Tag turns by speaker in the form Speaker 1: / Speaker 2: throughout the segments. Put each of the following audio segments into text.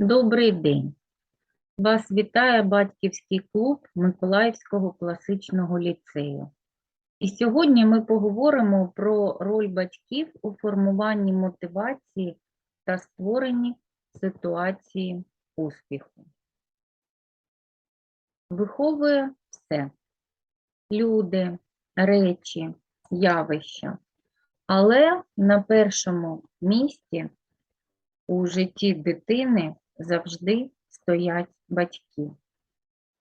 Speaker 1: Добрий день! Вас вітає батьківський клуб Миколаївського класичного ліцею. І сьогодні ми поговоримо про роль батьків у формуванні мотивації та створенні ситуації успіху. Виховує все люди, речі, явища. Але на першому місці у житті дитини завжди стоять батьки.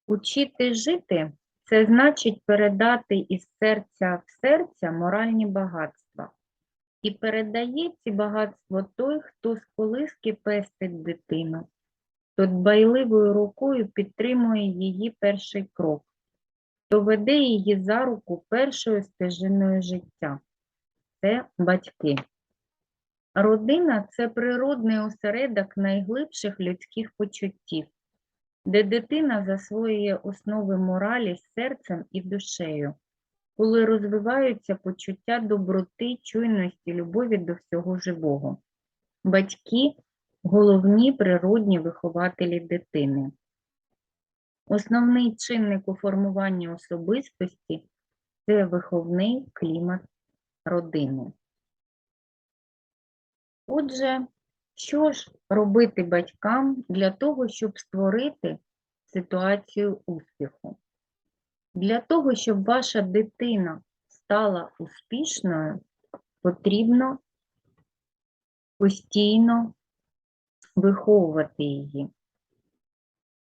Speaker 1: Учити жити це значить передати із серця в серця моральні багатства. І передає ці багатства той, хто з колиски пестить дитину, хто дбайливою рукою підтримує її перший крок, хто веде її за руку першою стежиною життя. Це батьки. Родина це природний осередок найглибших людських почуттів, де дитина засвоює основи моралі серцем і душею, коли розвиваються почуття доброти, чуйності, любові до всього живого. Батьки головні природні вихователі дитини. Основний чинник у формуванні особистості це виховний клімат родини. Отже, що ж робити батькам для того, щоб створити ситуацію успіху? Для того, щоб ваша дитина стала успішною, потрібно постійно виховувати її.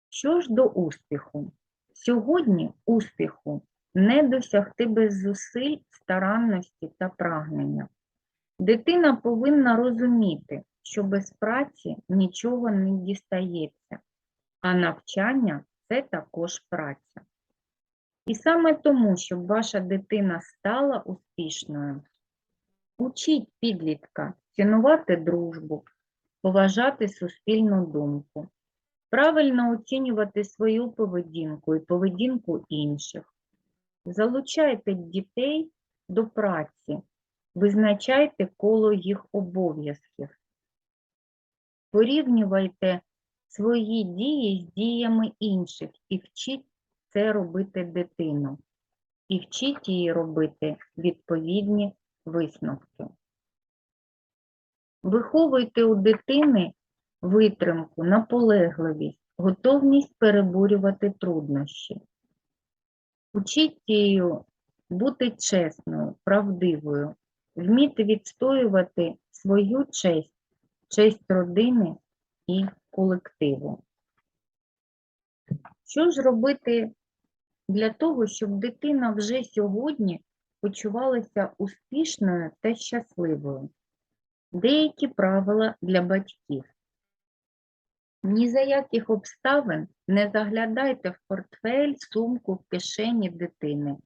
Speaker 1: Що ж до успіху? Сьогодні успіху не досягти без зусиль, старанності та прагнення. Дитина повинна розуміти, що без праці нічого не дістається, а навчання це також праця. І саме тому, щоб ваша дитина стала успішною, учіть підлітка цінувати дружбу, поважати суспільну думку, правильно оцінювати свою поведінку і поведінку інших. Залучайте дітей до праці. Визначайте коло їх обов'язків. Порівнювайте свої дії з діями інших і вчіть це робити дитину. І вчіть її робити відповідні висновки. Виховуйте у дитини витримку, наполегливість, готовність переборювати труднощі. Учіть її бути чесною, правдивою, вміти відстоювати свою честь, честь родини і колективу. Що ж робити для того, щоб дитина вже сьогодні почувалася успішною та щасливою? Деякі правила для батьків. Ні за яких обставин не заглядайте в портфель, сумку, в кишені дитини,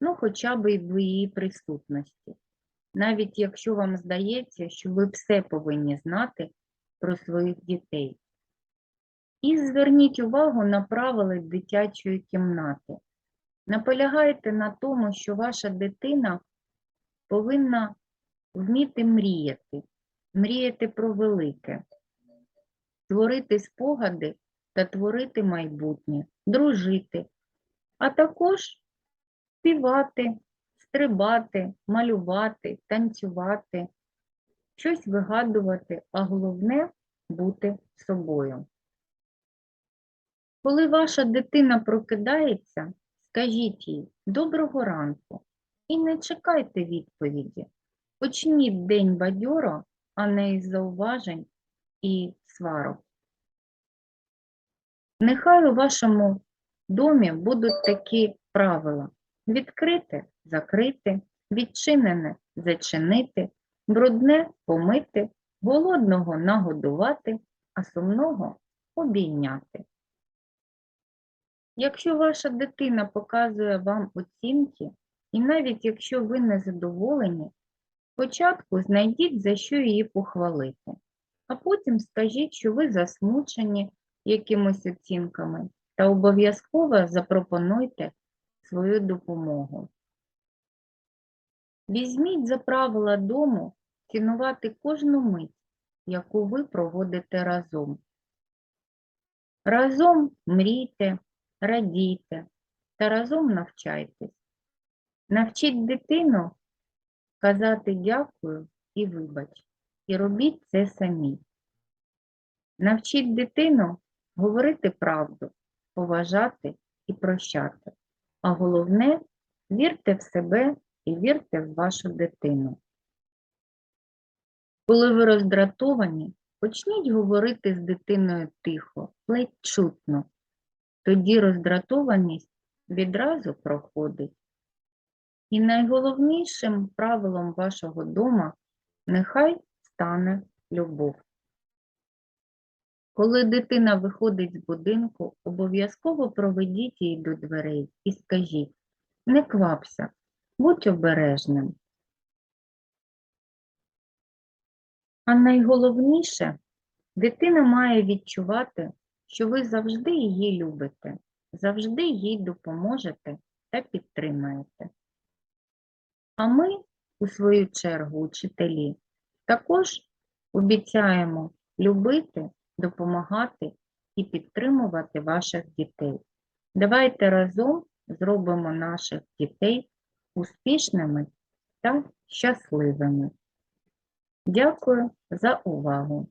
Speaker 1: ну хоча б і в її присутності навіть якщо вам здається, що ви все повинні знати про своїх дітей. І зверніть увагу на правила дитячої кімнати. Наполягайте на тому, що ваша дитина повинна вміти мріяти, мріяти про велике, творити спогади та творити майбутнє, дружити, а також співати, стрибати, малювати, танцювати, щось вигадувати, а головне бути собою. Коли ваша дитина прокидається, скажіть їй доброго ранку і не чекайте відповіді. Почніть день бадьоро, а не із зауважень і сварок. Нехай у вашому домі будуть такі правила відкрите закрити, відчинене зачинити, брудне помити, голодного нагодувати, а сумного обійняти. Якщо ваша дитина показує вам оцінки, і навіть якщо ви не задоволені, спочатку знайдіть, за що її похвалити, а потім скажіть, що ви засмучені якимось оцінками, та обов'язково запропонуйте свою допомогу. Візьміть за правила дому цінувати кожну мить, яку ви проводите разом. Разом мрійте, радійте та разом навчайтесь. Навчіть дитину казати дякую і вибач, і робіть це самі. Навчіть дитину говорити правду, поважати і прощати. А головне, вірте в себе і вірте в вашу дитину. Коли ви роздратовані, почніть говорити з дитиною тихо, ледь чутно. Тоді роздратованість відразу проходить. І найголовнішим правилом вашого дома нехай стане любов. Коли дитина виходить з будинку, обов'язково проведіть її до дверей і скажіть не квапся, будь обережним. А найголовніше, дитина має відчувати, що ви завжди її любите, завжди їй допоможете та підтримаєте. А ми, у свою чергу, учителі, також обіцяємо любити, допомагати і підтримувати ваших дітей. Давайте разом зробимо наших дітей успішними та щасливими. Дякую за увагу!